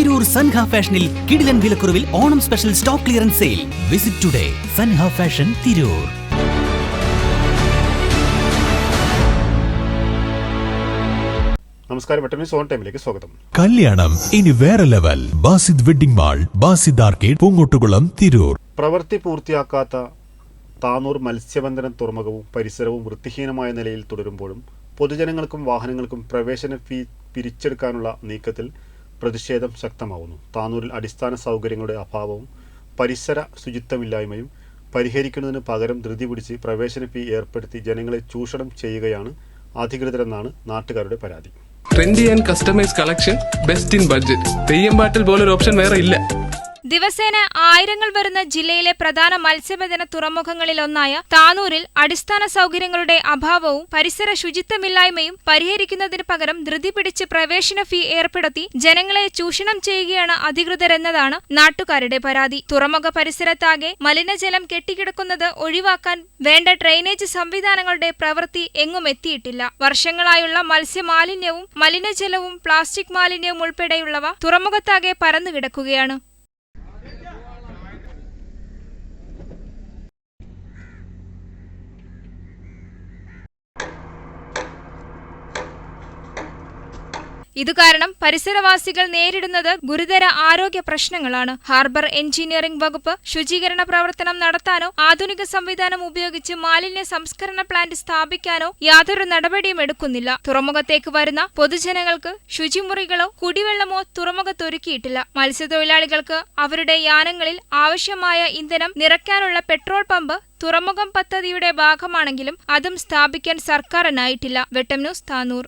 തിരൂർ സൻഹ ഫാഷനിൽ കിടിലൻ വിലക്കുറവിൽ Onam special stock clearance sale. Visit today Sanha fashion Tirur. നമസ്കാരം ടൈമിലേക്ക് സ്വാഗതം. കല്യാണം ഇനി വേറെ level. Basid wedding mall Basid arcade Poongottukulam Tirur. പ്രവൃത്തി പൂർത്തിയാക്കാത്ത താനൂർ മത്സ്യബന്ധന തുറമുഖവും പരിസരവും വൃത്തിഹീനമായ നിലയിൽ തുടരുമ്പോഴും പൊതുജനങ്ങൾക്കും വാഹനങ്ങൾക്കും പ്രവേശന ഫീ പിരിച്ചെടുക്കാനുള്ള നീക്കത്തിൽ പ്രതിഷേധം ശക്തമാവുന്നു. താനൂരിൽ അടിസ്ഥാന സൗകര്യങ്ങളുടെ അഭാവവും പരിസര ശുചിത്വമില്ലായ്മയും പരിഹരിക്കുന്നതിന് പകരം ധൃതി പിടിച്ച് പ്രവേശന ഫീ ഏർപ്പെടുത്തി ജനങ്ങളെ ചൂഷണം ചെയ്യുകയാണ് അധികൃതരെന്നാണ് നാട്ടുകാരുടെ പരാതി. Trendy and customise collection best in budget Theyyam പാട്ടിൽ പോലൊരു ഓപ്ഷൻ വേറെ ഇല്ല. ദിവസേന ആയിരങ്ങൾ വരുന്ന ജില്ലയിലെ പ്രധാന മത്സ്യബന്ധന തുറമുഖങ്ങളിലൊന്നായ താനൂരിൽ അടിസ്ഥാന സൗകര്യങ്ങളുടെ അഭാവവും പരിസര ശുചിത്വമില്ലായ്മയും പരിഹരിക്കുന്നതിന് പകരം ധൃതി പിടിച്ച് പ്രവേശന ഫീ ഏർപ്പെടുത്തി ജനങ്ങളെ ചൂഷണം ചെയ്യുകയാണ് അധികൃതരെന്നതാണ് നാട്ടുകാരുടെ പരാതി. തുറമുഖ പരിസരത്താകെ മലിനജലം കെട്ടിക്കിടക്കുന്നത് ഒഴിവാക്കാൻ വേണ്ട ഡ്രെയിനേജ് സംവിധാനങ്ങളുടെ പ്രവൃത്തി എങ്ങും എത്തിയിട്ടില്ല. വർഷങ്ങളായുള്ള മത്സ്യമാലിന്യവും മലിനജലവും പ്ലാസ്റ്റിക് മാലിന്യവും ഉൾപ്പെടെയുള്ളവ തുറമുഖത്താകെ പരന്നുകിടക്കുകയാണ്. ഇതുകാരണം പരിസരവാസികൾ നേരിടുന്നത് ഗുരുതര ആരോഗ്യ പ്രശ്നങ്ങളാണ്. ഹാർബർ എഞ്ചിനീയറിംഗ് വകുപ്പ് ശുചീകരണ പ്രവർത്തനം നടത്താനോ ആധുനിക സംവിധാനം ഉപയോഗിച്ച് മാലിന്യ സംസ്കരണ പ്ലാന്റ് സ്ഥാപിക്കാനോ യാതൊരു നടപടിയും എടുക്കുന്നില്ല. തുറമുഖത്തേക്ക് വരുന്ന പൊതുജനങ്ങൾക്ക് ശുചിമുറികളോ കുടിവെള്ളമോ തുറമുഖത്തൊരുക്കിയിട്ടില്ല. മത്സ്യത്തൊഴിലാളികൾക്ക് അവരുടെ യാനങ്ങളിൽ ആവശ്യമായ ഇന്ധനം നിറയ്ക്കാനുള്ള പെട്രോൾ പമ്പ് തുറമുഖം പദ്ധതിയുടെ ഭാഗമാണെങ്കിലും അതും സ്ഥാപിക്കാൻ സർക്കാരിനായിട്ടില്ല വെട്ടം ന്യൂസ് താനൂർ.